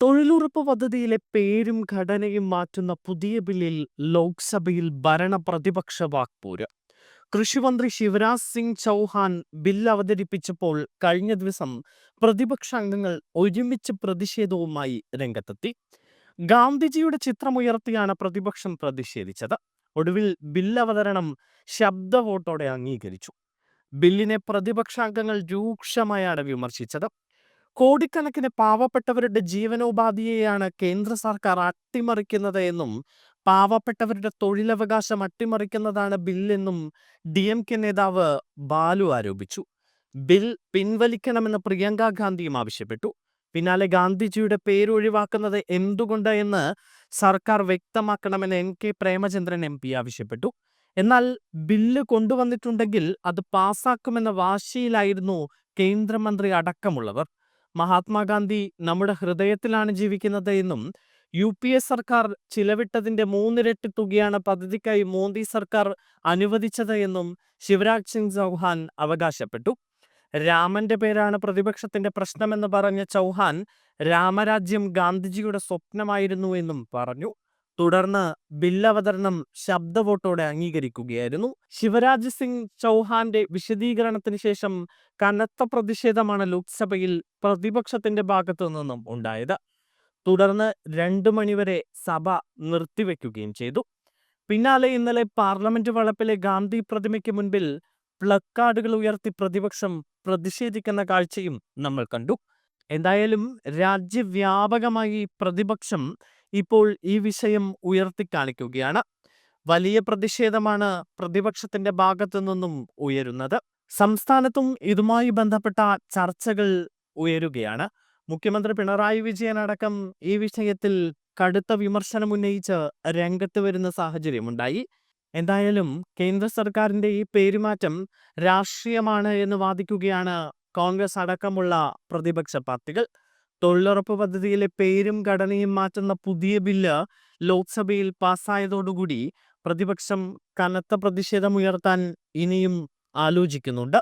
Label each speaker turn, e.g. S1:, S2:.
S1: തൊഴിലുറപ്പ് പദ്ധതിയിലെ പേരും ഘടനയും മാറ്റുന്ന പുതിയ ബില്ലിൽ ലോക്സഭയിൽ ഭരണ പ്രതിപക്ഷ വാക്പോര് കൃഷിമന്ത്രി ശിവരാജ് സിംഗ് ചൗഹാൻ ബിൽ അവതരിപ്പിച്ചപ്പോൾ കഴിഞ്ഞ ദിവസം പ്രതിപക്ഷ അംഗങ്ങൾ ഒരുമിച്ച് പ്രതിഷേധവുമായി രംഗത്തെത്തി. ഗാന്ധിജിയുടെ ചിത്രമുയർത്തിയാണ് പ്രതിപക്ഷം പ്രതിഷേധിച്ചത്. ഒടുവിൽ ബിൽ അവതരണം ശബ്ദ വോട്ടോടെ അംഗീകരിച്ചു. ബില്ലിനെ പ്രതിപക്ഷാംഗങ്ങൾ രൂക്ഷമായാണ് വിമർശിച്ചത്. കോടിക്കണക്കിന് പാവപ്പെട്ടവരുടെ ജീവനോപാധിയെയാണ് കേന്ദ്ര സർക്കാർ അട്ടിമറിക്കുന്നത് എന്നും പാവപ്പെട്ടവരുടെ തൊഴിലവകാശം അട്ടിമറിക്കുന്നതാണ് ബില്ലെന്നും ഡി എം കെ നേതാവ് ബാലു ആരോപിച്ചു. ബിൽ പിൻവലിക്കണമെന്ന് പ്രിയങ്ക ഗാന്ധിയും ആവശ്യപ്പെട്ടു. പിന്നാലെ ഗാന്ധിജിയുടെ പേര് ഒഴിവാക്കുന്നത് എന്തുകൊണ്ട് എന്ന് സർക്കാർ വ്യക്തമാക്കണമെന്ന് N K Premachandran M P ആവശ്യപ്പെട്ടു. എന്നാൽ ബില്ല് കൊണ്ടുവന്നിട്ടുണ്ടെങ്കിൽ അത് പാസാക്കുമെന്ന വാശിയിലായിരുന്നു കേന്ദ്രമന്ത്രി അടക്കമുള്ളവർ. മഹാത്മാഗാന്ധി നമ്മുടെ ഹൃദയത്തിലാണ് ജീവിക്കുന്നത് എന്നും യു പി എ സർക്കാർ ചിലവിട്ടതിന്റെ മൂന്നിരട്ടി തുകയാണ് പദ്ധതിക്കായി മോദി സർക്കാർ അനുവദിച്ചത് എന്നും ശിവരാജ് സിംഗ് ചൗഹാൻ അവകാശപ്പെട്ടു. രാമന്റെ പേരാണ് പ്രതിപക്ഷത്തിന്റെ പ്രശ്നമെന്ന് പറഞ്ഞ ചൗഹാൻ രാമരാജ്യം ഗാന്ധിജിയുടെ സ്വപ്നമായിരുന്നു എന്നും പറഞ്ഞു. തുടർന്ന് ബില്ലവതരണം ശബ്ദവോട്ടോടെ അംഗീകരിക്കുകയായിരുന്നു. ശിവരാജ് സിംഗ് ചൗഹാന്റെ വിശദീകരണത്തിന് ശേഷം കനത്ത പ്രതിഷേധമാണ് ലോക്സഭയിൽ പ്രതിപക്ഷത്തിന്റെ ഭാഗത്തു നിന്നും ഉണ്ടായത്. തുടർന്ന് രണ്ടു മണിവരെ സഭ നിർത്തിവെക്കുകയും ചെയ്തു. പിന്നാലെ ഇന്നലെ പാർലമെന്റ് വളപ്പിലെ ഗാന്ധി പ്രതിമയ്ക്ക് മുൻപിൽ പ്ലക്കാർഡുകൾ ഉയർത്തി പ്രതിപക്ഷം പ്രതിഷേധിക്കുന്ന കാഴ്ചയും നമ്മൾ കണ്ടു. എന്തായാലും രാജ്യവ്യാപകമായി പ്രതിപക്ഷം ഇപ്പോൾ ഈ വിഷയം ഉയർത്തിക്കാണിക്കുകയാണ് വലിയ പ്രതിഷേധമാണ് പ്രതിപക്ഷത്തിന്റെ ഭാഗത്തു നിന്നും ഉയരുന്നത്. സംസ്ഥാനത്തും ഇതുമായി ബന്ധപ്പെട്ട ചർച്ചകൾ ഉയരുകയാണ്. മുഖ്യമന്ത്രി പിണറായി വിജയൻ അടക്കം ഈ വിഷയത്തിൽ കടുത്ത വിമർശനം ഉന്നയിച്ച് രംഗത്ത് വരുന്ന സാഹചര്യമുണ്ടായി. എന്തായാലും കേന്ദ്ര സർക്കാരിന്റെ ഈ പേരുമാറ്റം രാഷ്ട്രീയമാണ് എന്ന് വാദിക്കുകയാണ് കോൺഗ്രസ് അടക്കമുള്ള പ്രതിപക്ഷ പാർട്ടികൾ. തൊഴിലുറപ്പ് പദ്ധതിയിലെ പേരും ഘടനയും മാറ്റുന്ന പുതിയ ബില്ല് ലോക്സഭയിൽ പാസ്സായതോടുകൂടി പ്രതിപക്ഷം കനത്ത പ്രതിഷേധമുയർത്താൻ ഇനിയും ആലോചിക്കുന്നുണ്ട്.